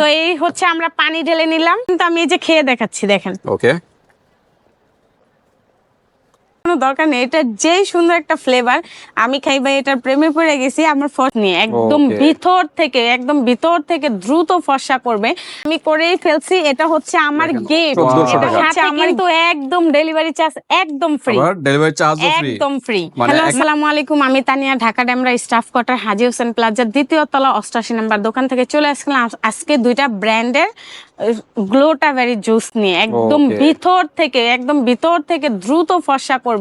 তো এই হচ্ছে আমরা পানি ঢেলে নিলাম। কিন্তু আমি এই যে খেয়ে দেখাচ্ছি দেখেন। ওকে কোনো দরকার নেই। এটা যেই সুন্দর একটা ফ্লেভার আমি খাই ভাই এটার প্রেমে পড়ে গেছি আমার ফস নিয়ে। একদম ভিতর থেকে একদম ভিতর থেকে দ্রুত ফর্সা করবে। আমি করেই ফেলছি এটা হচ্ছে আমার গিফট এটা হচ্ছে আমার তো একদম ডেলিভারি চার্জ একদম ফ্রি ডেলিভারি চার্জও ফ্রি একদম ফ্রি মানে হ্যালো আসসালামু আলাইকুম আমি তানিয়া ঢাকা ডেমরা স্টাফ কোয়ার্টার হাজি হোসেন প্লাজার দ্বিতীয় তলা অষ্টাশি নাম্বার দোকান থেকে চলে আসলাম। আজকে দুইটা ব্র্যান্ডের গ্লোটা ভেরি জুস নিয়ে। একদম ভিতর থেকে একদম ভিতর থেকে দ্রুত ফর্সা করবে।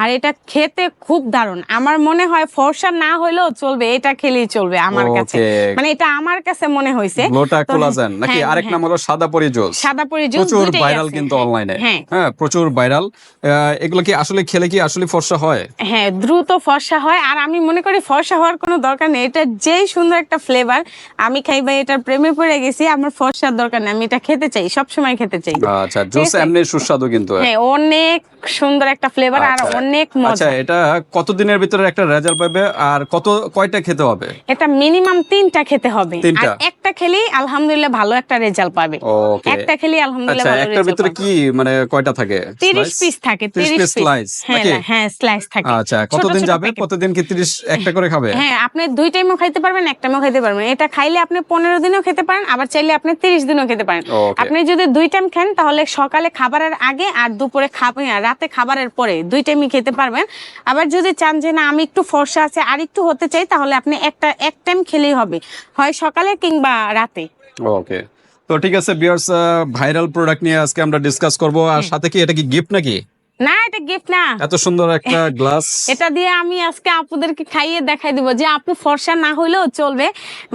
আর এটা খেতে খুব দারুণ। আমার মনে হয় ফর্সা না হলেও চলবে এটা খেলেই চলবে আমার কাছে। মানে এটা আমার কাছে মনে হয়েছে গ্লোটা তো কোলাজেন। নাকি হ্যাঁ, আরেক হ্যাঁ। নাম হলো সাদা পরি জুস। সাদা পরি জুস প্রচুর ভাইরাল কিন্তু হ্যাঁ, অনলাইনে হ্যাঁ। হ্যাঁ প্রচুর ভাইরাল। এগুলো কি আসলে খেলে কি আসলে ফর্সা হয়? হ্যাঁ দ্রুত ফর্সা হয়। আর আমি মনে করি ফর্সা হওয়ার কোনো দরকার নেই। এটা যেই সুন্দর একটা ফ্লেভার আমি খাই ভাই এটার প্রেমে পড়ে গেছি। আমার ফর্সার দরকার নেই। আমি এটা খেতে চাই সব সময় খেতে চাই। আচ্ছা জুস এমনি সুস্বাদু কিন্তু। হ্যাঁ অনেক সুন্দর একটা ফ্লেভার আর আচ্ছা। অনেক আচ্ছা মজা এটা কতদিনের ভিতরে একটা রেজাল্ট পাবে আর কত কয়টা খেতে হবে? এটা মিনিমাম তিনটা খেতে হবে। আর একটা খেলেই আলহামদুলিল্লাহ ভালো একটা রেজাল্ট পাবে। একটা খেলেই আলহামদুলিল্লাহ আচ্ছা ভালো একটার ভিতরে কি মানে কয়টা থাকে? তিরিশ Slice? পিস থাকে 30 পিস slice, হ্যাঁ হ্যাঁ স্লাইস থাকে। আচ্ছা কতদিন যাবে। প্রতিদিন কি 30 একটা করে খাবে? হ্যাঁ আপনি দুই টাইমও খাইতে পারবেন এক টাইমও খাইতে পারবেন। এটা খাইলে আপনি পনেরো দিনও খেতে পারেন আবার চাইলে আপনি তিরিশ দিনও খেতে পারেন। আপনি যদি দুই টাইম খান তাহলে সকালে খাবারের আগে আর দুপুরে খাবেন রাতে খাবারের পরে দুই টাইমই খেতে পারবেন। আবার যদি চান যে না আমি একটু ফর্সা আছে আর একটু হতে চাই তাহলে আপনি একটা এক টাইম খেলেই হবে। হয় সকালে কিংবা রাতে। ওকে তো ঠিক আছে বিয়ার্স ভাইরাল প্রোডাক্ট নিয়ে আজকে আমরা ডিসকাস করব। আর সাথে কি এটা কি গিফট নাকি? না এটা গিফট না। এত সুন্দর একটা গ্লাস এটা দিয়ে আমি আজকে আপুদেরকে খাইয়ে দেখাই দিব যে আপু ফর্সা না হলেও চলবে।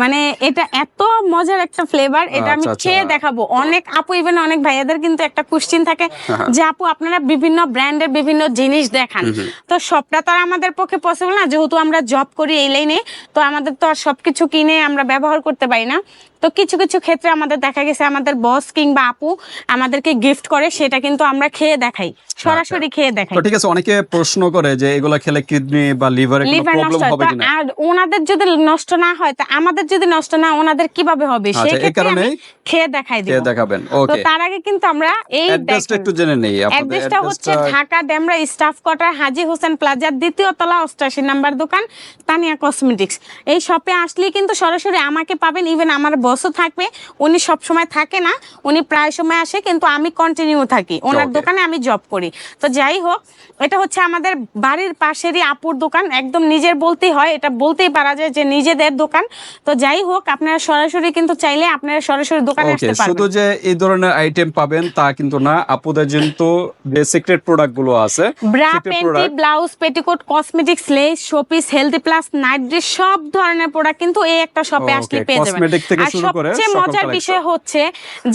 মানে এটা এত মজার একটা ফ্লেভার এটা আমি আচ্ছা, আচ্ছা। খেয়ে দেখাবো। অনেক আপু ইভেন অনেক ভাইয়াদের কিন্তু একটা কোশ্চিন থাকে। যে আপু আপনারা বিভিন্ন ব্র্যান্ডের বিভিন্ন জিনিস দেখান। তো সবটা তো আর আমাদের পক্ষে পসিবল না। যেহেতু আমরা জব করি এই লাইনে তো আমাদের তো আর সবকিছু কিনে আমরা ব্যবহার করতে পারি না। তো কিছু কিছু ক্ষেত্রে আমাদের দেখা গেছে আমাদের বস কিংবা আপু আমাদেরকে গিফট করে সেটা কিন্তু আমরা খেয়ে দেখাই সরাসরি খেয়ে দেখাই। তো ঠিক আছে অনেকে প্রশ্ন করে যে এগুলা খেলে কিডনি বা লিভারে কোনো প্রবলেম হবে কিনা? আর ওনাদের যদি নষ্ট না হয় তা আমাদের যদি নষ্ট না ওনাদের কীভাবে হবে? আচ্ছা, সেই কারণেই খেয়ে দেখাই দিব। খেয়ে দেখাবেন। তো তার আগে কিন্তু আমরা এই অ্যাড্রেসটা একটু জেনে নেই। আপনাদের অ্যাড্রেসটা হচ্ছে ঢাকা ডেমরা স্টাফ কোয়ার্টার হাজি হোসেন প্লাজার দ্বিতীয় তলা অষ্টাশি নাম্বার দোকান তানিয়া কসমেটিক্স। এই শপে আসলে কিন্তু সরাসরি আমাকে পাবেন ইভেন আমার বসও থাকবে উনি সব সময় থাকে না উনি প্রায় সময় আসে কিন্তু আমি কন্টিনিউ থাকি। ওনার দোকানে আমি জব করি। তো যাই হোক এটা হচ্ছে আমাদের বাড়ির পাশেরই আপুর দোকান একদম নিজের বলতেই হয় এটা বলতেই পারা যায় যে নিজেদের দোকান। তো যাই হোক আপনারা সরাসরি কিন্তু চাইলে আপনারা সরাসরি দোকানে আসতে শুধু যে এই ধরনের আইটেম পাবেন তা কিন্তু না। আপুদের কিন্তু যে সিক্রেট প্রোডাক্টগুলো আছে bra panty blouse petticoat cosmetics lace showpiece healthy plus night dress সব ধরনের প্রোডাক্ট কিন্তু এই একটা শপে আসলে পেয়ে যাবেন। আর শুরু করে সবচেয়ে মজার বিষয় হচ্ছে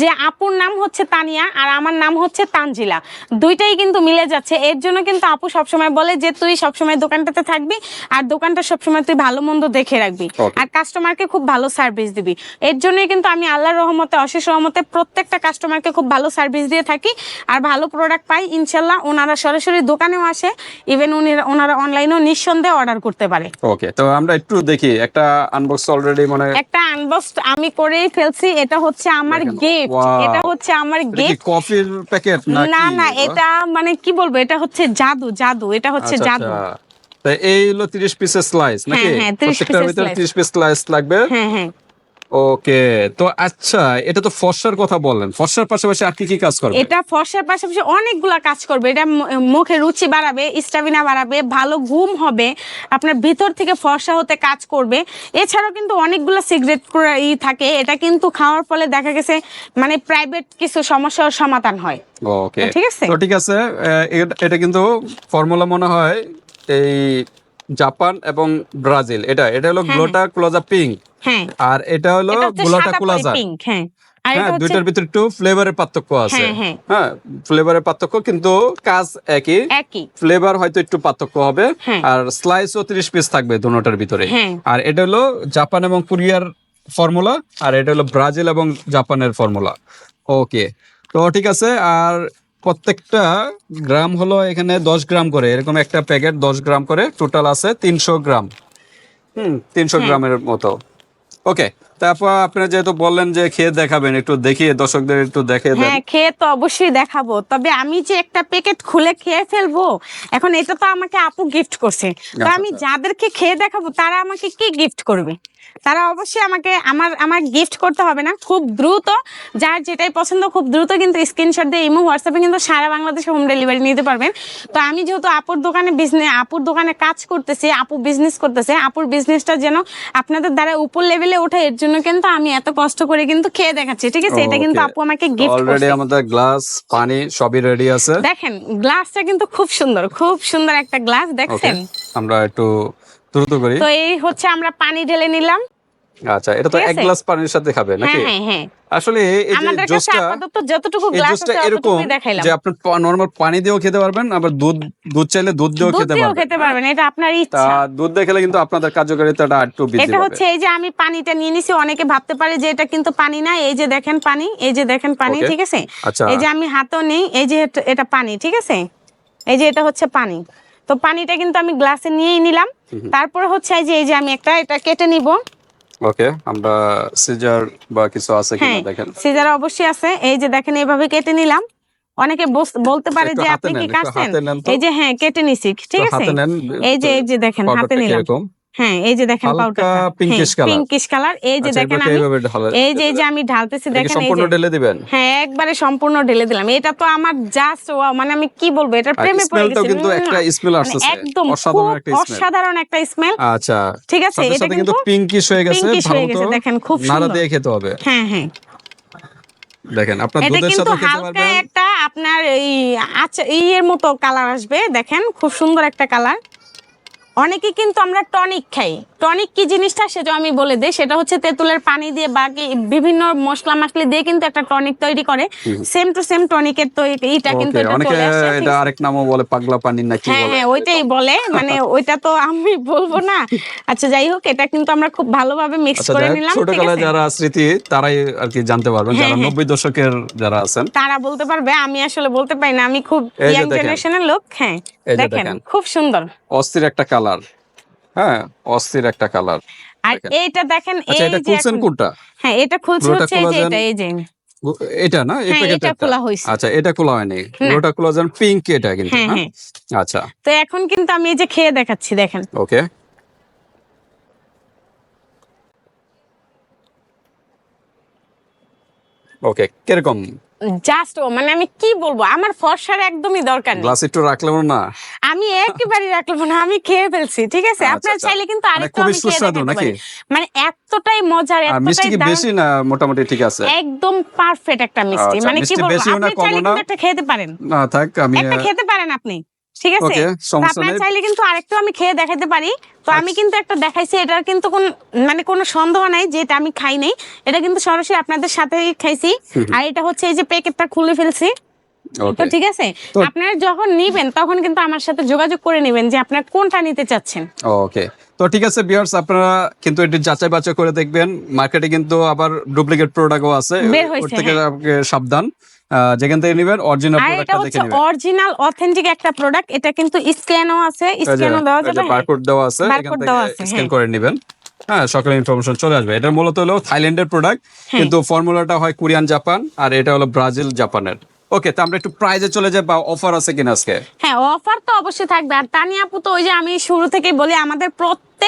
যে আপুর নাম হচ্ছে তানিয়া আর আমার নাম হচ্ছে তানজিলা। দুইটাই কিন্তু মিলে যাচ্ছে। এর জন্য কিন্তু আপু সবসময় বলে যে তুই সবসময় দোকানটাতে থাকবি আর দোকানটা সবসময় তুই ভালো মন্দ দেখে রাখবি। আর কাস্টমারকে খুব ভালো সার্ভিস দিবি। এর জন্যই কিন্তু আমি আল্লাহর রহমতে অশেষ রহমতে প্রত্যেকটা কাস্টমারকে খুব ভালো সার্ভিস দিয়ে থাকি আর ভালো প্রোডাক্ট পাই। ইনশাল্লাহ ওনারা সরাসরি দোকানেও আসে। ইভেন উনি ওনারা অনলাইনেও নিঃসন্দেহে অর্ডার করতে পারে। ওকে তো আমরা একটু দেখি একটা আনবক্স অলরেডি মানে একটা আনবক্স আমি করেই ফেলছি এটা হচ্ছে আমার গিফট এটা হচ্ছে আমার গিফট কফির প্যাকেট না না এটা মানে কি বলব এটা হচ্ছে জাদু জাদু এটা হচ্ছে আচ্ছা, জাদু। এই হলো 30 পিসের স্লাইস নাকি? হ্যাঁ, 30 প্রত্যেকটার ভিতরে slice। 30 পিস স্লাইস লাগবে? হ্যাঁ হ্যাঁ। ওকে তো আচ্ছা এটা তো ফর্সার কথা বললেন। ফর্সার পাশাপাশি আর কি কি কাজ করবে? এটা ফর্সার পাশাপাশি অনেকগুলা কাজ করবে। এটা মুখে রুচি বাড়াবে স্টামিনা বাড়াবে ভালো ঘুম হবে আপনার ভিতর থেকে ফর্সা হতে কাজ করবে। এছাড়াও কিন্তু অনেকগুলো সিগারেট ই থাকে। এটা কিন্তু খাওয়ার ফলে দেখা গেছে মানে প্রাইভেট কিছু সমস্যার সমাধান হয়। ওকে। ঠিক আছে? তো ঠিক আছে এটা কিন্তু ফর্মুলা মনে হয় এই জাপান এবং ব্রাজিল। এটা এটা হলো গ্লোটা ক্লোজা পিঙ্ক হ্যাঁ। আর এটা হলো গ্লোটা ক্লোজা। পিঙ্ক হ্যাঁ। হ্যাঁ দুইটার ভিতরে একটু ফ্লেভারের পার্থক্য আছে। হ্যাঁ, হ্যাঁ। হ্যাঁ ফ্লেভারের পার্থক্য কিন্তু কাজ একই। ফ্লেভার হয়তো একটু পার্থক্য হবে। হ্যাঁ। আর স্লাইসও তিরিশ পিস থাকবে দুটোটার ভিতরে। হ্যাঁ। আর এটা হলো জাপান এবং কোরিয়ার ফর্মুলা আর এটা হলো ব্রাজিল এবং জাপানের ফর্মুলা ওকে তো ঠিক আছে। আর প্রত্যেকটা গ্রাম হলো এখানে দশ গ্রাম করে। এরকম একটা প্যাকেট দশ গ্রাম করে। টোটাল আছে তিনশো গ্রাম। হুম তিনশো। গ্রামের মতো। ওকে তারপর আপনি যেহেতু বললেন যে খেয়ে দেখাবেন একটু দেখিয়ে দর্শকদের একটু দেখে হ্যাঁ খেয়ে তো অবশ্যই দেখাবো। তবে আমি যে একটা প্যাকেট খুলে খেয়ে ফেলব এখন এটা তো আমাকে আপু গিফট করছে। তো আচ্ছা, আমি আচ্ছা। যাদেরকে খেয়ে দেখাবো তারা আমাকে কি গিফট করবে? তারা অবশ্যই আমাকে আমার আমার গিফট করতে হবে না। খুব দ্রুত যার যেটাই পছন্দ খুব দ্রুত কিন্তু স্ক্রিনশট দিয়ে ইমো হোয়াটসঅ্যাপে কিন্তু সারা বাংলাদেশে হোম ডেলিভারি নিতে পারবেন। তো আমি যেহেতু আপুর দোকানে বিজনেস আপুর দোকানে কাজ করতেছি আপু বিজনেস করতেছে আপুর বিজনেসটা যেন আপনাদের দ্বারা উপর লেভেলে ওঠে এর জন্য কিন্তু আমি এত কষ্ট করে কিন্তু খেয়ে দেখাচ্ছি ঠিক আছে? এটা কিন্তু আপু আমাকে গিফট অলরেডি আমাদের গ্লাস পানি সবই রেডি আছে। দেখেন গ্লাসটা কিন্তু খুব সুন্দর খুব সুন্দর একটা গ্লাস দেখছেন? আমরা একটু দ্রুত করি। তো এই হচ্ছে আমরা পানি ঢেলে নিলাম। আচ্ছা এটা তো এক গ্লাস পানির সাথে খাবে হ্যাঁ নাকি? হ্যাঁ হ্যাঁ। আসলে এই যে জুসটা যতটুকু গ্লাস আছে এরকম যে আপনি নরমাল পানি দিয়েও খেতে পারবেন আবার দুধ দুধ চাইলে দুধ দিয়েও দুধ খেতে দিয়েও পারবেন। খেতে পারবেন এটা আপনার ইচ্ছা। দুধ দিয়ে খেলে কিন্তু আপনাদের কার্যকারিতাটা একটু বৃদ্ধি এটা হচ্ছে এই যে আমি পানিটা নিয়ে নিছি অনেকে ভাবতে পারে যে এটা কিন্তু পানি না এই যে দেখেন পানি এই যে দেখেন পানি ঠিক আছে? আচ্ছা। এই যে আমি হাতও নেই এই যে এটা পানি ঠিক আছে? এই যে এটা হচ্ছে পানি। তো পানিটা কিন্তু আমি গ্লাসে নিয়েই নিলাম। তারপর হচ্ছে এই যে এই যে আমি একটা এটা কেটে নিব। ওকে আমরা সিজার বা কিছু আছে কিনা হ্যাঁ দেখেন। সিজার অবশ্যই আছে। এই যে দেখেন এইভাবে কেটে নিলাম। অনেকে বলতে পারে যে আপনি কি কাটছেন। এই যে হ্যাঁ কেটে নিছি ঠিক আছে? এই যে এই যে দেখেন হাতে নিলাম। হ্যাঁ এই যে দেখেন পাউডারটা। পিঙ্কিশ কালার এই যে আচ্ছা, দেখেন আমি এই যে যে আমি ঢালতেছি দেখেন এই সম্পূর্ণ ঢেলে দিবেন? হ্যাঁ একবারে সম্পূর্ণ ঢেলে দিলাম। এটা তো আমার জাস্ট মানে আমি কি বলব এটা প্রেমে পড়ে গেছি। কিন্তু একটা স্মেল মানে আসতেছে। একদম অসাধারণ একটা স্মেল অসাধারণ একটা স্মেল আচ্ছা ঠিক আছে এটা কিন্তু পিঙ্কিশ হয়ে গেছে ভালো হয়ে গেছে, দেখেন, খুব নাড়া দিয়ে খেতে হবে। হ্যাঁ হ্যাঁ। দেখেন আপনার দুধের সাথে খেতে হালকা পারবেন। একটা আপনার এই আচ্ছা ইয়ের মতো কালার আসবে দেখেন খুব সুন্দর একটা কালার অনেকে কিন্তু আমরা টনিক খাই। টনিক কি জিনিসটা সেটা আমি বলে দিই। সেটা হচ্ছে তেঁতুলের পানি দিয়ে বাকি বিভিন্ন মশলা মাসলি দিয়ে কিন্তু একটা টনিক তৈরি করে। সেম টু সেম টনিকের তো এইটা কিন্তু এটা অনেকে এটা আরেক নামও বলে পাগলা পানি না কি হ্যাঁ বলে? হ্যাঁ ওইটাই বলে। মানে ওইটা তো আমি বলব না। আচ্ছা যাই হোক এটা কিন্তু আমরা খুব ভালোভাবে মিক্স আচ্ছা করে নিলাম ছোটবেলায় যারা স্মৃতি তারাই আর কি জানতে পারবেন। হ্যাঁ, যারা হ্যাঁ। নব্বই দশকের যারা আছেন। তারা বলতে পারবে আমি আসলে বলতে পারি না। আমি খুব ইয়াং জেনারেশনের লোক হ্যাঁ দেখেন। খুব সুন্দর। অস্থির একটা কালার হ্যাঁ অস্থির একটা কালার আর দেখেন। এইটা দেখেন আচ্ছা এই এটা যে খুলছেন কোনটা? হ্যাঁ এটা খুলছে হচ্ছে এই যে এটা এই যে। এটা না? হ্যাঁ, এটা খোলা হয়েছে। আচ্ছা এটা খোলা হয়নি। ওটা খোলা যান পিঙ্ক এটা কিন্তু হ্যাঁ, হ্যাঁ? আচ্ছা। তো এখন কিন্তু আমি এই যে খেয়ে দেখাচ্ছি দেখেন। ওকে ওকে কীরকম? জাস্ট ও মানে আমি কি বলব? আমার ফর্সার একদমই দরকার নেই। গ্লাস একটু রাখলাম না। আমি একেবারে রাখলাম না আমি খেয়ে ফেলছি ঠিক আছে? আচ্ছা, আপনার আচ্ছা। চাইলে কিন্তু মানে আরেকটু আমি খেয়ে দেখতে পারি। মানে এতটাই মজার এতটাই কি বেশি না মোটামুটি ঠিক আছে? একদম পারফেক্ট একটা মিষ্টি। আচ্ছা, মানে কি বলব? আপনি চাইলে কিন্তু একটা খেতে পারেন। না থাক আমি একটা খেতে পারেন আপনি। ঠিক আছে? আপনার চাইলে কিন্তু আরেকটু আমি খেয়ে দেখাতে পারি। তো আমি আচ্ছা। কিন্তু একটা দেখাইছি এটার কিন্তু কোন মানে কোনো সন্দেহ নাই যে এটা আমি খাই নাই। এটা কিন্তু সরাসরি আপনাদের সাথে খাইছি। আর এটা হচ্ছে এই যে প্যাকেটটা খুলে ফেলছি। তো ঠিক আছে? আপনারা যখন নিবেন তখন কিন্তু আমার সাথে যোগাযোগ করে নেবেন যে আপনার কোনটা নিতে চাচ্ছেন। ওকে তো ঠিক আছে বিয়ার্স আপনারা কিন্তু এটি যাচাই বাছাই করে দেখবেন। মার্কেটে কিন্তু আবার ডুপ্লিকেট প্রোডাক্টও আছে। ওর থেকে হ্যাঁ। সাবধান। যেখান থেকে নেবেন অরিজিনাল প্রোডাক্টটা দেখে নেবেন। অরিজিনাল অথেন্টিক একটা প্রোডাক্ট এটা কিন্তু স্ক্যানও আছে স্ক্যানও দেওয়া যাবে। বারকোড দেওয়া আছে এখান থেকে স্ক্যান। করে নেবেন। হ্যাঁ সকালে ইনফরমেশন চলে আসবে। এটা মূলত হলো থাইল্যান্ডের প্রোডাক্ট হ্যাঁ। কিন্তু ফর্মুলাটা হয় কোরিয়ান জাপান আর এটা হলো ব্রাজিল জাপানের। ওকে তো আমরা একটু প্রাইজে চলে যাই বা অফার আছে কিনা আজকে? হ্যাঁ অফার তো অবশ্যই থাকবে। আর আপু তো ওই যে আমি শুরু থেকেই বলি আমাদের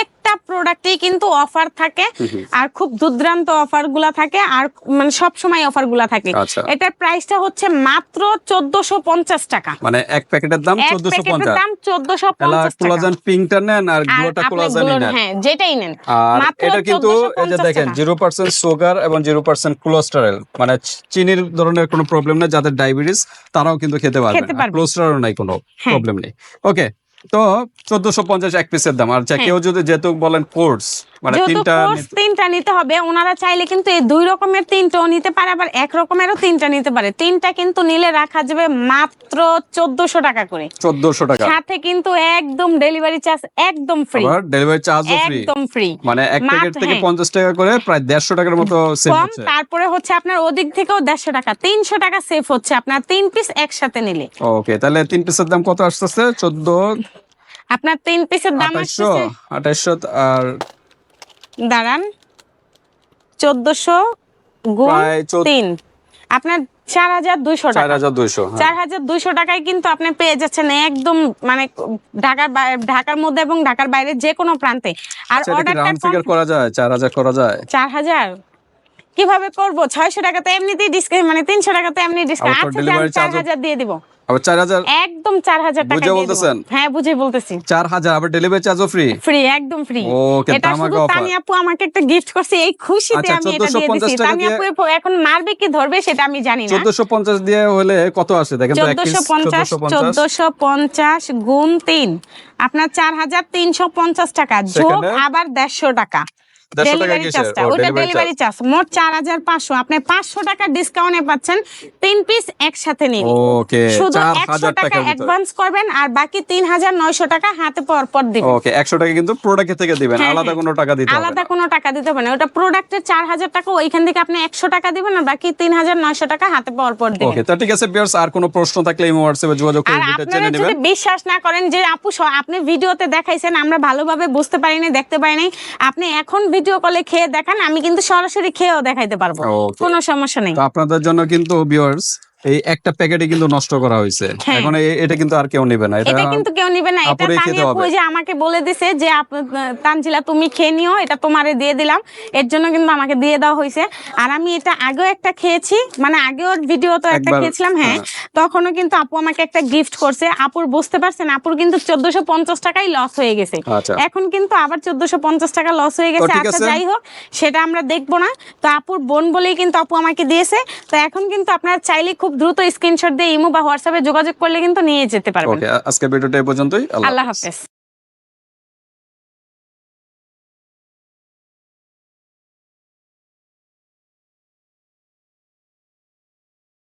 প্রত্যেকটা প্রোডাক্টেই কিন্তু অফার থাকে। আর খুব দুর্দান্ত অফারগুলা থাকে। আর মানে সব সময় অফারগুলা থাকে। আচ্ছা। এটার প্রাইসটা হচ্ছে মাত্র চোদ্দশো পঞ্চাশ টাকা। মানে এক প্যাকেটের দাম এক চোদ্দশো প্যাকেটের পঞ্চাশ দাম চোদ্দশো এলা পঞ্চাশ টাকা। কোলাজেন পিঙ্কটা নেন আর গ্লোটা গুলো- নেন। হ্যাঁ যেটাই নেন। মাত্র এটা কিন্তু এই যে দেখেন টাকা। জিরো পার্সেন্ট সুগার এবং জিরো পার্সেন্ট কোলেস্টেরল মানে চিনির ধরনের কোনো প্রবলেম নেই যাদের ডায়াবেটিস তারাও কিন্তু খেতে পারবে। কোলেস্টেরল নাই কোনো হ্যাঁ। প্রবলেম নেই। ওকে তো চোদ্দশো পঞ্চাশ এক পিসের দাম আর যা হ্যাঁ। কেউ যদি যেহেতু বলেন কোর্স মানে তিনটা তিনটা নিতে হবে ওনারা চাইলে কিন্তু এই দুই রকমের তিনটাও নিতে পারে আবার এক রকমেরও তিনটা নিতে পারে। তিনটা কিন্তু নিলে রাখা যাবে মাত্র টাকা করে। টাকা। সাথে কিন্তু একদম ডেলিভারি চার্জ একদম ফ্রি আবার ডেলিভারি চার্জও ফ্রি একদম ফ্রি মানে এক প্যাকেট থেকে হ্যাঁ। টাকা করে প্রায় টাকার মতো সেভ হচ্ছে। তারপরে হচ্ছে আপনার ওদিক থেকেও দেড়শো টাকা তিনশো টাকা সেভ হচ্ছে আপনার তিন পিস একসাথে নিলে। ওকে তাহলে তিন পিসের দাম কত আসতেছে? চোদ্দ আপনার তিন পিসের দাম আসছে আঠাইশশো আর দাঁড়ান। চোদ্দশো গুণ তিন। আপনার চার হাজার দুইশো চার হাজার দুইশো হ্যাঁ। চার হাজার দুইশো টাকায় কিন্তু আপনি পেয়ে যাচ্ছেন একদম মানে ঢাকার ঢাকার মধ্যে এবং ঢাকার বাইরে যে কোনো প্রান্তে। আর আচ্ছা, অর্ডারটা রাউন্ড করা যায়? চার হাজার করা যায়? চার হাজার? কীভাবে করব? ছয়শো টাকাতে এমনিতেই ডিসকাউন্ট মানে তিনশো টাকাতে এমনি ডিসকাউন্ট আবার আচ্ছা চার হাজার দিয়ে দিব। আবার চার হাজার? একদম চার হাজার টাকা বুঝে বলতেছেন? হ্যাঁ বুঝে বলতেছি। চার হাজার আবার ডেলিভারি চার্জও ফ্রি ফ্রি একদম ফ্রি ওকে, এটা শুধু তানি আপু আমাকে একটা গিফট করছে এই খুশিতে আচ্ছা, আমি এটা দিয়ে দিছি। তানি আপু এখন মারবে কি ধরবে সেটা আমি জানি না। চোদ্দশো পঞ্চাশ দিয়ে হলে কত আসে? দেখেন তো পঞ্চাশ পঞ্চাশ। পঞ্চাশ গুণ আপনার চার হাজার তিনশো পঞ্চাশ টাকা। যোগ সেখানে? আবার দেড়শো টাকা দেড়শো টাকা। ডেলিভারি চার্জটা ওটা ডেলিভারি চার্জ। মোট চার হাজার পাঁচশো। আপনি পাঁচশো টাকা ডিসকাউন্টে পাচ্ছেন। তিন পিস একসাথে নিন। ওকে শুধু একশো টাকা অ্যাডভান্স করবেন আর বাকি তিন হাজার নয়শো টাকা হাতে পর পর দিবেন। ওকে একশো টাকা কিন্তু প্রোডাক্ট থেকে দিবেন। আলাদা। কোনো টাকা দিতে আলাদা কোনো টাকা দিতে হবে না। ওটা প্রোডাক্টের চার হাজার টাকা ওইখান থেকে আপনি একশো টাকা দিবেন আর বাকি তিন হাজার নয়শো টাকা হাতে পর পর দিবেন। ওকে তো ঠিক আছে বিয়ার্স আর কোনো প্রশ্ন থাকলে এই হোয়াটসঅ্যাপে যোগাযোগ করে আর জেনে নেবেন। বিশ্বাস না করেন যে আপু আপনি ভিডিওতে দেখাইছেন আমরা ভালোভাবে বুঝতে পারিনি দেখতে পারিনি। আপনি এখন ভিডিও কলে খেয়ে দেখান আমি কিন্তু সরাসরি খেয়েও দেখাইতে পারব. কোনো সমস্যা নেই তো আপনাদের জন্য কিন্তু ভিউয়ার্স এই একটা প্যাকেটে কিন্তু নষ্ট করা হয়েছে। হ্যাঁ। এখন এটা কিন্তু আর কেউ নেবে না। এটা কিন্তু কেউ নিবে না। এটা তানিয়া ওই যে আমাকে বলে দিছে যে তানজিলা তুমি খেয়ে নিও এটা তোমারে দিয়ে দিলাম। এর জন্য কিন্তু আমাকে দিয়ে দেওয়া হয়েছে। আর আমি এটা আগেও একটা খেয়েছি মানে আগেও ভিডিও তো একটা খেয়েছিলাম হ্যাঁ। হ্যাঁ। তখনও কিন্তু আপু আমাকে একটা গিফট করছে। আপুর বুঝতে পারছেন আপুর কিন্তু চোদ্দশো পঞ্চাশ টাকাই লস হয়ে গেছে। আচ্ছা। এখন কিন্তু আবার চোদ্দশো পঞ্চাশ টাকা লস হয়ে গেছে। আচ্ছা যাই হোক সেটা আমরা দেখব না। তো আপুর বোন বলেই কিন্তু আপু আমাকে দিয়েছে। তো এখন কিন্তু আপনারা চাইলে খুব দ্রুত স্ক্রিনশট দিয়ে ইমো বা হোয়াটসঅ্যাপে যোগাযোগ করলে কিন্তু নিয়ে যেতে পারবেন। ওকে আজকে ভিডিওটা এই পর্যন্তই। আল্লাহ। হাফেজ।